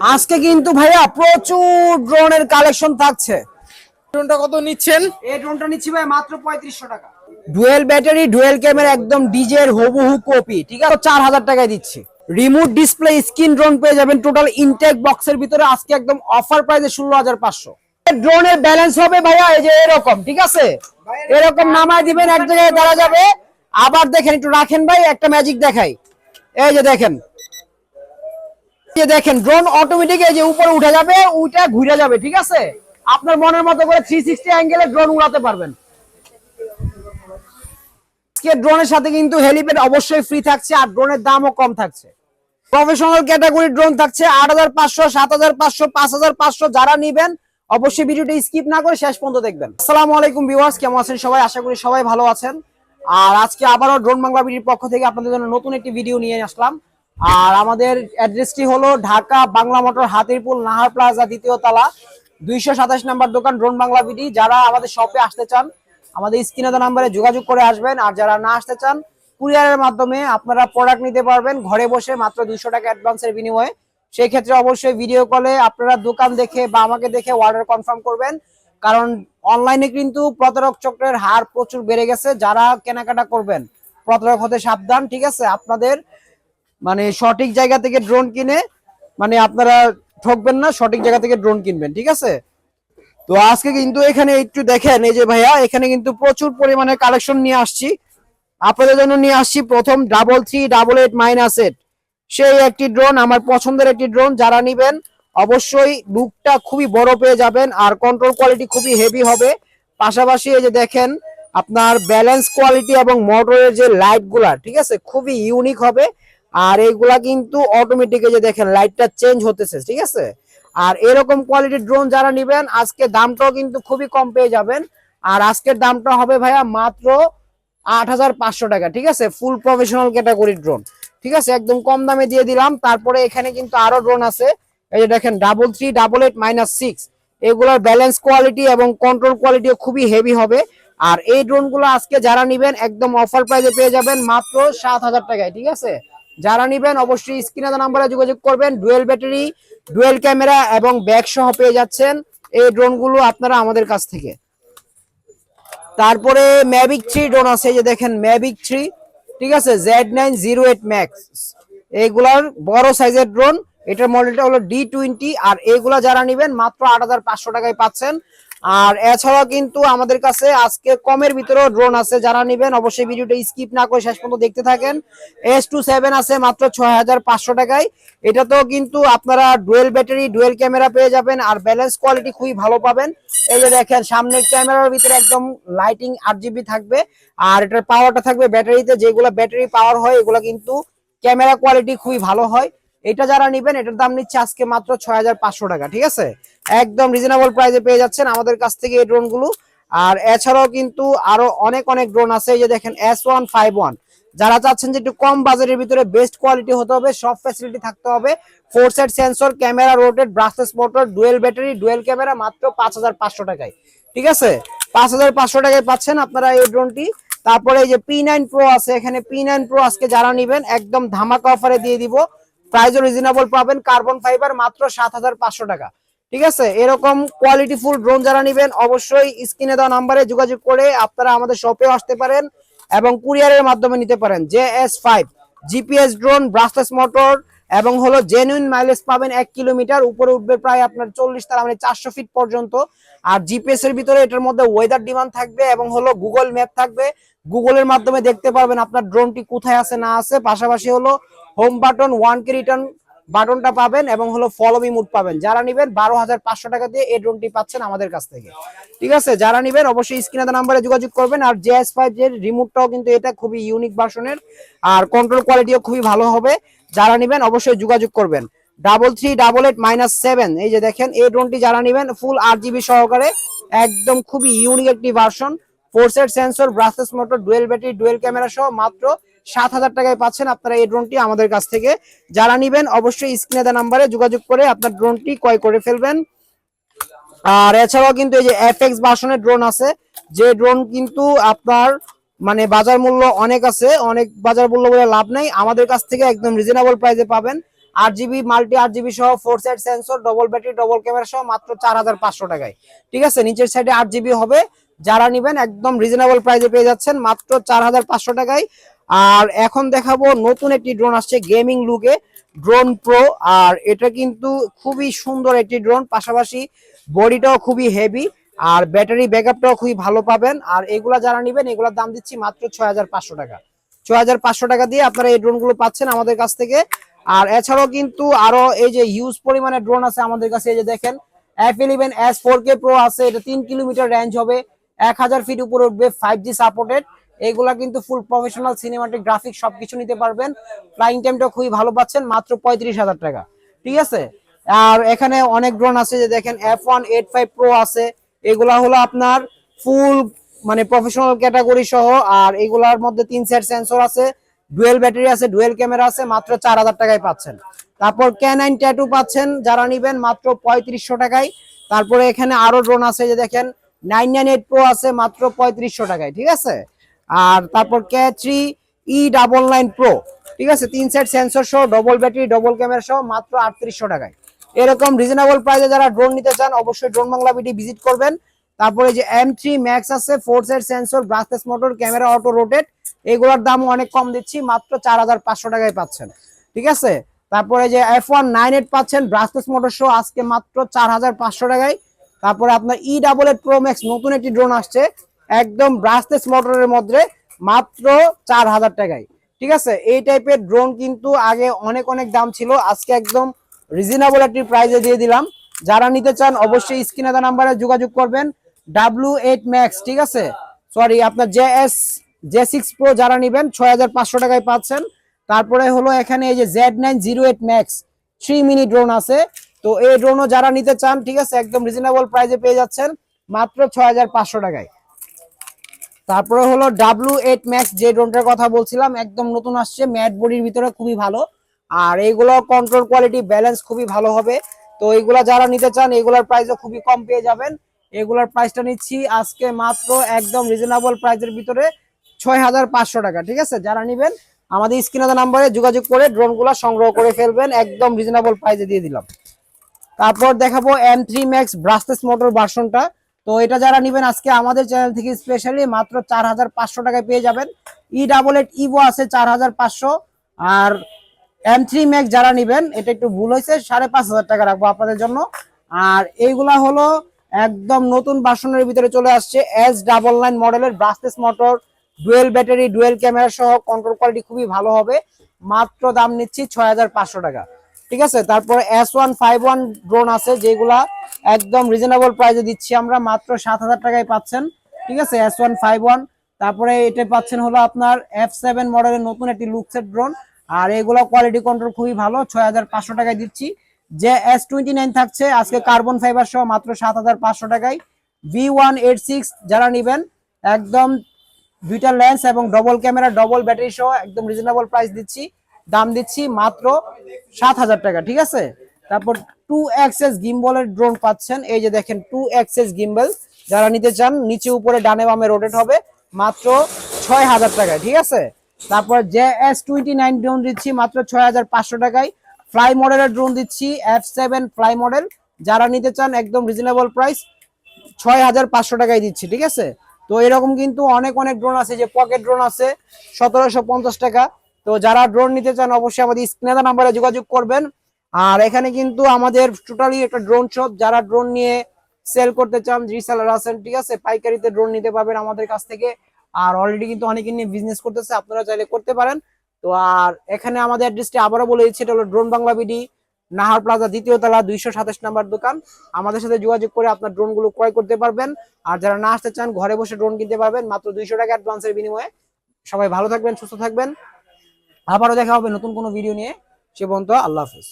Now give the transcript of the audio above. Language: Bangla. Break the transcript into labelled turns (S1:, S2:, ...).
S1: আজকে কিন্তু ভাইয়া প্রচুর ড্রোনের কালেকশন থাকছে।
S2: ড্রোনটা কত নিচ্ছেন?
S1: এই ড্রোনটা নিচ্ছি ভাই মাত্র পঁয়ত্রিশশো টাকা। ডুয়েল ব্যাটারি ডুয়েল ক্যামেরা একদম ডিজের হুবহু কপি ঠিক আছে? চার হাজার টাকায় দিচ্ছি। রিমোট ডিসপ্লে স্ক্রিন ড্রোন পেয়ে যাবেন। টোটাল ইনটেক বক্সের ভিতরে আজকে একদম অফার প্রাইসে ষোলো হাজার পাঁচশো। ড্রোনের ব্যালেন্স হবে ভাইয়া এই যে এরকম ঠিক আছে? এরকম নামায় দিবেন এক জায়গায় দাঁড়া যাবে। আবার দেখেন একটু রাখেন ভাই একটা ম্যাজিক দেখাই। এই যে দেখেন দেখেন ড্রোন অটোমেটিক এই যে উপরে উঠে যাবে, উঠে ঘুরে যাবে, ঠিক আছে? আপনার মনের মতো করে থ্রি সিক্সটি অ্যাঙ্গেলে ড্রোন উড়াতে পারবেন। ড্রোনের সাথে কিন্তু হেলিপ্যাড অবশ্যই ফ্রি থাকছে আর ড্রোনের দামও কম থাকছে। প্রফেশনাল ক্যাটাগরি ড্রোন থাকছে আট হাজার পাঁচশো, সাত হাজার পাঁচশো, পাঁচ হাজার পাঁচশো, যারা নিবেন, অবশ্যই ভিডিওটি স্কিপ না করে শেষ পর্যন্ত দেখবেন। আসসালামু আলাইকুম ভিউয়ার্স কেমন আছেন সবাই? আশা করি সবাই ভালো আছেন। আর আজকে আবারও ড্রোন বাংলা ভিডিওর পক্ষ থেকে আপনাদের জন্য নতুন একটি ভিডিও নিয়ে আসলাম। আর আমাদের অ্যাড্রেসটি হলো ঢাকা বাংলা মোটর হাতিরপুল নাহার প্লাজা দ্বিতীয় তলা, দুইশো সাতাশ নাম্বার দোকান ড্রোন বাংলা বিডি। যারা আমাদের শপে আসতে চান, আমাদের স্ক্রিনে নাম্বারে যোগাযোগ করে আসবেন। আর যারা না আসতে চান, কুরিয়ারের মাধ্যমে আপনারা প্রোডাক্ট নিতে পারবেন। ঘরে বসে মাত্র দুইশো টাকা অ্যাডভান্সের বিনিময়ে। সেই ক্ষেত্রে অবশ্যই ভিডিও কলে আপনারা দোকান দেখে বা আমাকে দেখে অর্ডার কনফার্ম করবেন। কারণ অনলাইনে কিন্তু প্রতারক চক্রের হার প্রচুর বেড়ে গেছে। যারা কেনাকাটা করবেন, প্রতারক হতে সাবধান, ঠিক আছে? আপনাদের মানে সঠিক জায়গা থেকে ড্রোন কিনে মানে আপনারা ঠকবেন না, সঠিক জায়গা থেকে ড্রোন কিনবেন, ঠিক আছে? তো আজকে কিন্তু এখানে একটু দেখেন, এই যে ভাইয়া, এখানে কিন্তু প্রচুর পরিমাণে কালেকশন নিয়ে আসছি। আপনাদের জন্য নিয়ে আসছি প্রথম double three double eight minus eight সেই একটি ড্রোন, আমার পছন্দের একটি ড্রোন, যারা নিবেন, অবশ্যই লুকটা খুবই বড় পেয়ে যাবেন, আর কন্ট্রোল কোয়ালিটি খুবই হেভি হবে। পাশাপাশি এই যে দেখেন, আপনার ব্যালেন্স কোয়ালিটি এবং মোটরের যে লাইটগুলা ঠিক আছে, খুবই ইউনিক হবে। আর এইগুলা কিন্তু অটোমেটিক যে দেখেন লাইটটা চেঞ্জ হতেছে, ঠিক আছে? আর এরকম কোয়ালিটির ড্রোন যারা নিবেন, আজকে দামটাও কিন্তু খুবই কম পেয়ে যাবেন। আর আজকের দামটা হবে ভাইয়া মাত্র আট হাজার পাঁচশো টাকা, ঠিক আছে? ফুল প্রফেশনাল ক্যাটাগরির ড্রোন ঠিক আছে? একদম কম দামে দিয়ে দিলাম। তারপরে এখানে কিন্তু আরও ড্রোন আছে। এই যে দেখেন double three double eight minus six এগুলোর ব্যালেন্স কোয়ালিটি এবং কন্ট্রোল কোয়ালিটিও খুবই হেভি হবে। আর এই ড্রোনগুলো আজকে যারা নিবেন, একদম অফার প্রাইজে পেয়ে যাবেন মাত্র সাত হাজার টাকায়, ঠিক আছে? যারা নিবেন অবশ্যই স্ক্রিনে নাম্বারে যোগাযোগ করবেন। ডুয়েল ব্যাটারি, ডুয়েল ক্যামেরা এবং ব্যাগ সহ পেয়ে যাচ্ছেন এই ড্রোনগুলো আপনারা আমাদের কাছ থেকে। তারপরে ম্যাভিক থ্রি ড্রোন আছে যে দেখেন ম্যাভিক থ্রি ঠিক আছে? Z nine zero eight max এইগুলার বড় সাইজের ড্রোন এটার মডেলটা হলো ডি টোয়েন্টি আর এইগুলা যারা নিবেন মাত্র আট হাজার পাঁচশো টাকায় পাচ্ছেন। আর এছাড়াও কিন্তু আমাদের কাছে আজকে কমের ভিতরেও ড্রোন আছে, যারা নিবেন অবশ্যই ভিডিওটা স্কিপ না করে শেষ পর্যন্ত দেখতে থাকেন। এস টু সেভেন আছে মাত্র ছয় হাজার পাঁচশো টাকায়। এটাতেও কিন্তু আপনারা ডুয়েল ব্যাটারি ডুয়েল ক্যামেরা পেয়ে যাবেন আর ব্যালেন্স কোয়ালিটি খুবই ভালো পাবেন। এই যে দেখেন, সামনের ক্যামেরার ভিতরে একদম লাইটিং আট জিবি থাকবে। আর এটার পাওয়ারটা থাকবে ব্যাটারিতে যেগুলো ব্যাটারি পাওয়ার হয়, এগুলো কিন্তু ক্যামেরা কোয়ালিটি খুবই ভালো হয়। এটা যারা নিবেন, এটার দাম নিচ্ছে আজকে মাত্র ছয় হাজার পাঁচশো টাকা, ঠিক আছে? একদম রিজনেবল প্রাইসে পেয়ে যাচ্ছেন আমাদের কাছ থেকে এই ড্রোনগুলো। আর এছাড়াও কিন্তু আরও অনেক অনেক ড্রোন আছে, এই যে দেখেন এস ওয়ান ফাইভ ওয়ান যারা চাচ্ছেন যে একটু কম বাজেটের ভিতরে বেস্ট কোয়ালিটি হতে হবে, সব ফ্যাসিলিটি থাকতে হবে। Four side sensor camera rotated brushless motor dual battery dual camera মাত্র পাঁচ হাজার পাঁচশো টাকায়, ঠিক আছে? পাঁচ হাজার পাঁচশো টাকায় পাচ্ছেন আপনারা এই ড্রোনটি তারপরে এই যে পি নাইন প্রো আছে, এখানে পি নাইন প্রো আজকে যারা নিবেন, একদম ধামাকা অফারে দিয়ে দিব। প্রাইসও রিজনেবল পাবেন কার্বন ফাইবার মাত্র সাত হাজার পাঁচশো টাকা। ঠিক আছে? এরকম কোয়ালিটি ফুল ড্রোন যারা নিবেন, অবশ্যই স্ক্রিনে দেওয়া নাম্বারে যোগাযোগ করে আপনারা আমাদের শপে আসতে পারেন এবং কুরিয়ারের মাধ্যমে নিতে পারেন। J S five, GPS drone brushless motor এবং হলো জেনুইন মাইলেজ পাবেন এক কিলোমিটার, উপরে উঠবে প্রায় আপনার চল্লিশ তার মানে চারশো ফিট পর্যন্ত। আর জিপিএস এর ভিতরে এটার মধ্যে ওয়েদার ডিমান্ড থাকবে এবং হলো গুগল ম্যাপ থাকবে। গুগলের মাধ্যমে দেখতে পারবেন আপনার ড্রোনটি কোথায় আছে, না আছে। পাশাপাশি হলো home button one key return বাটনটা পাবেন এবং হলো ফলো মি মুড পাবেন। যারা নিবেন বারো হাজার পাঁচশো টাকা দিয়ে এই ড্রোনটি পাচ্ছেন আমাদের কাছ থেকে। ঠিক আছে? যারা নিবেন অবশ্যই স্ক্রিনে নাম্বারে যোগাযোগ করবেন। আর জে এস ফাইভ এর রিমোটটাও কিন্তু এটা খুবই ইউনিক ভার্সনের আর কন্ট্রোল কোয়ালিটিও খুবই ভালো হবে। যারা নিবেন অবশ্যই যোগাযোগ করবেন। Double three, double eight, minus seven. এই যে দেখেন, এই ড্রোনটি যারা নিবেন ফুল আট জিবি সহকারে, একদম খুবই ইউনিক একটি version four set sensor brushless motor dual battery dual camera সহ মাত্র সাত হাজার টাকায় পাচ্ছেন আপনারা এই ড্রোনটি আমাদের কাছ থেকে। যারা নিবেন, অবশ্যই স্ক্রিনে দেওয়া নাম্বারে যোগাযোগ করে আপনার ড্রোনটি ক্রয় করে ফেলবেন। আর এছাড়াও কিন্তু এই যে এফএক্স ভার্সনের ড্রোন আছে। যে ড্রোন কিন্তু আপনার মানে বাজার মূল্য অনেক আছে, অনেক বাজার মূল্য বলে লাভ নেই। আমাদের কাছ থেকে একদম রিজনেবল প্রাইসে পাবেন। আট জিবি মাল্টি আট জিবি সহ four side sensor double battery double camera সহ মাত্র চার হাজার পাঁচশো টাকায়। ঠিক আছে? নিচের সাইডে আট জিবি হবে। যারা নিবেন, একদম রিজনেবল প্রাইসে পেয়ে যাচ্ছেন, মাত্র চার হাজার পাঁচশো টাকায়। আর এখন দেখাবো নতুন একটি ড্রোন আসছে গেমিং লুকে ড্রোন প্রো আর এটা কিন্তু খুবই সুন্দর একটি ড্রোন পাশাপাশি বডিটাও খুবই হেভি আর ব্যাটারি ব্যাকআপটাও খুবই ভালো পাবেন। আর এগুলা যারা নিবেন, এগুলোর দাম দিচ্ছি মাত্র ছয় হাজার পাঁচশো টাকা। ছয় হাজার পাঁচশো টাকা দিয়ে আপনারা এই ড্রোনগুলো পাচ্ছেন আমাদের কাছ থেকে। আর এছাড়াও কিন্তু আরও এই যে হিউজ পরিমাণে ড্রোন আছে আমাদের কাছে, এই যে দেখেন F eleven S four K pro আছে, এটা তিন কিলোমিটার রেঞ্জ হবে, এক হাজার ফিট উপরে উঠবে ফাইভ জি সাপোর্টেড এগুলা কিন্তু ফুল প্রফেশনাল সিনেমাটিক গ্রাফিক সবকিছু নিতে পারবেন। ফ্লাইং টাইমটা খুবই ভালো পাচ্ছেন, মাত্র পঁয়ত্রিশ হাজার টাকা। ঠিক আছে? আর এখানে অনেক ড্রোন আছে, যে দেখেন F one eight five pro আছে এগুলা হলো আপনার ফুল মানে প্রফেশনাল ক্যাটাগরি সহ, আর এগুলার মধ্যে তিন সেট সেন্সর আছে ডুয়েল ব্যাটারি আছে ডুয়েল ক্যামেরা আছে, মাত্র চার হাজার টাকায় পাচ্ছেন। তারপর ক্যানাইন ট্যাটু পাচ্ছেন, যারা নিবেন মাত্র পঁয়ত্রিশশো টাকায়। তারপরে এখানে আরও ড্রোন আছে, যে দেখেন নাইন নাইন এইট প্রো আছে, মাত্র পঁয়ত্রিশশো টাকায়, ঠিক আছে? আর তারপর K three E double nine pro ঠিক আছে? তিন সেট সেন্সর সহ ডবল ব্যাটারি ডবল ক্যামেরা সহ, মাত্র আটত্রিশশো টাকায়। এরকম রিজনেবল প্রাইসে যারা ড্রোন নিতে চান, অবশ্যই ড্রোন বাংলা বিডি ভিজিট করবেন। তারপরে যে এম থ্রি ম্যাক্স আছে four set sensor brushless motor camera auto rotate এগুলোর দাম অনেক কম দিচ্ছি, মাত্র চার হাজার পাঁচশো টাকায় পাচ্ছেন। ঠিক আছে? তারপরে যে এফ ওয়ান নাইন এইট পাচ্ছেন ব্রাসলেস মোটর সহ আজকে মাত্র চার হাজার পাঁচশো টাকায়। তারপরে আপনার E double eight pro max নতুন একটি ড্রোন আসছে, একদম ব্রাসলেস মোটরের মধ্যে, মাত্র চার হাজার টাকায়। ঠিক আছে? এই টাইপের ড্রোন কিন্তু আগে অনেক অনেক দাম ছিল, আজকে একদম রিজনেবল একটি প্রাইজে দিয়ে দিলাম। যারা নিতে চান, অবশ্যই স্ক্রিনে দেওয়া নাম্বারে যোগাযোগ করবেন। ডাব্লিউ এইট ম্যাক্স ঠিক আছে? সরি আপনার J S J six pro যারা নিবেন, ছয় হাজার পাঁচশো টাকায় পাচ্ছেন। তারপরে হলো এখানে এই যে Z nine zero eight max three mini drone আছে। তো এই ড্রোনও যারা নিতে চান, ঠিক আছে, একদম রিজনেবল প্রাইসে পেয়ে যাচ্ছেন, মাত্র ছয় হাজার পাঁচশো টাকায়। তারপরে হলো ডাব্লু এইট ম্যাক্স যে ড্রোনটার কথা বলছিলাম, একদম নতুন আসছে ম্যাট বডির ভিতরে খুবই ভালো। আর এইগুলো কন্ট্রোল কোয়ালিটি ব্যালেন্স খুবই ভালো হবে। তো এইগুলা যারা নিতে চান, এগুলার প্রাইসও খুবই কম পেয়ে যাবেন। এগুলার প্রাইসটা নিচ্ছি আজকে মাত্র একদম রিজনেবল প্রাইসের ভিতরে ছয় হাজার পাঁচশো টাকা, ঠিক আছে? যারা নিবেন, আমাদের স্ক্রিনে নাম্বারে যোগাযোগ করে ড্রোনগুলো সংগ্রহ করে ফেলবেন, একদম রিজনেবল প্রাইসে দিয়ে দিলাম। তারপর দেখাবো M three max brushless motor ভার্সনটা তো এটা যারা নিবেন, আজকে আমাদের চ্যানেল থেকে স্পেশালি মাত্র চার হাজার পাঁচশো টাকায় পেয়ে যাবেন। ই ডাবল এইট ইভো আছে চার হাজার পাঁচশো। আর এম থ্রি ম্যাক্স যারা নিবেন, এটা একটু ভুল হয়েছে, সাড়ে পাঁচ হাজার টাকা রাখব আপনাদের জন্য। আর এইগুলা হলো একদম নতুন বাসনের ভিতরে চলে আসছে এস ডাবল নাইন মডেলের brushless motor dual battery dual camera সহ কন্ট্রোল কোয়ালিটি খুবই ভালো হবে। মাত্র দাম নিচ্ছি ছয় হাজার পাঁচশো টাকা। ঠিক আছে? তারপরে S one five one drone আছে, যেগুলা একদম রিজনেবল প্রাইসে দিচ্ছি আমরা, মাত্র সাত হাজার টাকায় পাচ্ছেন। ঠিক আছে? এস ওয়ান ফাইভ ওয়ান তারপরে এটা পাচ্ছেন হলো আপনার এফ সেভেন মডেলের নতুন একটি লুকসেট ড্রোন আর এগুলো কোয়ালিটি কন্ট্রোল খুবই ভালো, ছয় হাজার পাঁচশো টাকায় দিচ্ছি। যে এস টোয়েন্টি নাইন থাকছে, আজকে কার্বন ফাইবার সহ মাত্র সাত হাজার পাঁচশো টাকায়। ভি ওয়ান এইট সিক্স যারা নিবেন, একদম দুইটা লেন্স এবং ডবল ক্যামেরা ডবল ব্যাটারি সহ একদম রিজনেবল প্রাইস দিচ্ছি। দাম দিচ্ছি মাত্র সাত হাজার টাকা, ঠিক আছে? তারপর টু এক্সএস গিম্বলের ড্রোন পাচ্ছেন। এই যে দেখেন টু এক্সএস গিম্বল যারা নিতে চান, নিচে উপরে ডানে বামে রোটেট হবে, মাত্র ছয় হাজার টাকায়, ঠিক আছে? তারপর J S twenty nine drone দিচ্ছি মাত্র ছয় হাজার পাঁচশো টাকায়। ফ্লাই মডেলের ড্রোন দিচ্ছি এফ সেভেন ফ্লাই মডেল যারা নিতে চান একদম রিজনেবল প্রাইস ছয় হাজার পাঁচশো টাকায় দিচ্ছি, ঠিক আছে? তো এরকম কিন্তু অনেক অনেক ড্রোন আছে, যে পকেট ড্রোন আছে, সতেরোশো পঞ্চাশ টাকা। তো যারা ড্রোন নিতে চান, অবশ্যই আমাদের স্ক্রিনে নাম্বারে যোগাযোগ করবেন। আর এখানে কিন্তু আমাদের টোটালি একটা ড্রোন শপ যারা ড্রোন নিয়ে সেল করতে চান রিসেলার আছেন, ঠিক আছে? পাইকারিতে ড্রোন নিতে পারবেন আমাদের কাছ থেকে। আর অলরেডি কিন্তু অনেকে নিয়ে বিজনেস করতেছে আপনারা চাইলে করতে পারেন। তো আর এখানে আমাদের অ্যাড্রেসটি আবারও বলে দিচ্ছি, এটা হলো drone Bangla BD Nahar plaza দ্বিতীয় তলা, দুইশো সাতাশ নাম্বার দোকান। আমাদের সাথে যোগাযোগ করে আপনার ড্রোনগুলো ক্রয় করতে পারবেন। আর যারা না আসতে চান, ঘরে বসে ড্রোন কিনতে পারবেন, মাত্র দুইশো টাকা অ্যাডভান্সের বিনিময়ে। সবাই ভালো থাকবেন, সুস্থ থাকবেন। আবারও দেখা হবে নতুন কোনো ভিডিও নিয়ে। সে পর্যন্ত আল্লাহ হাফিজ।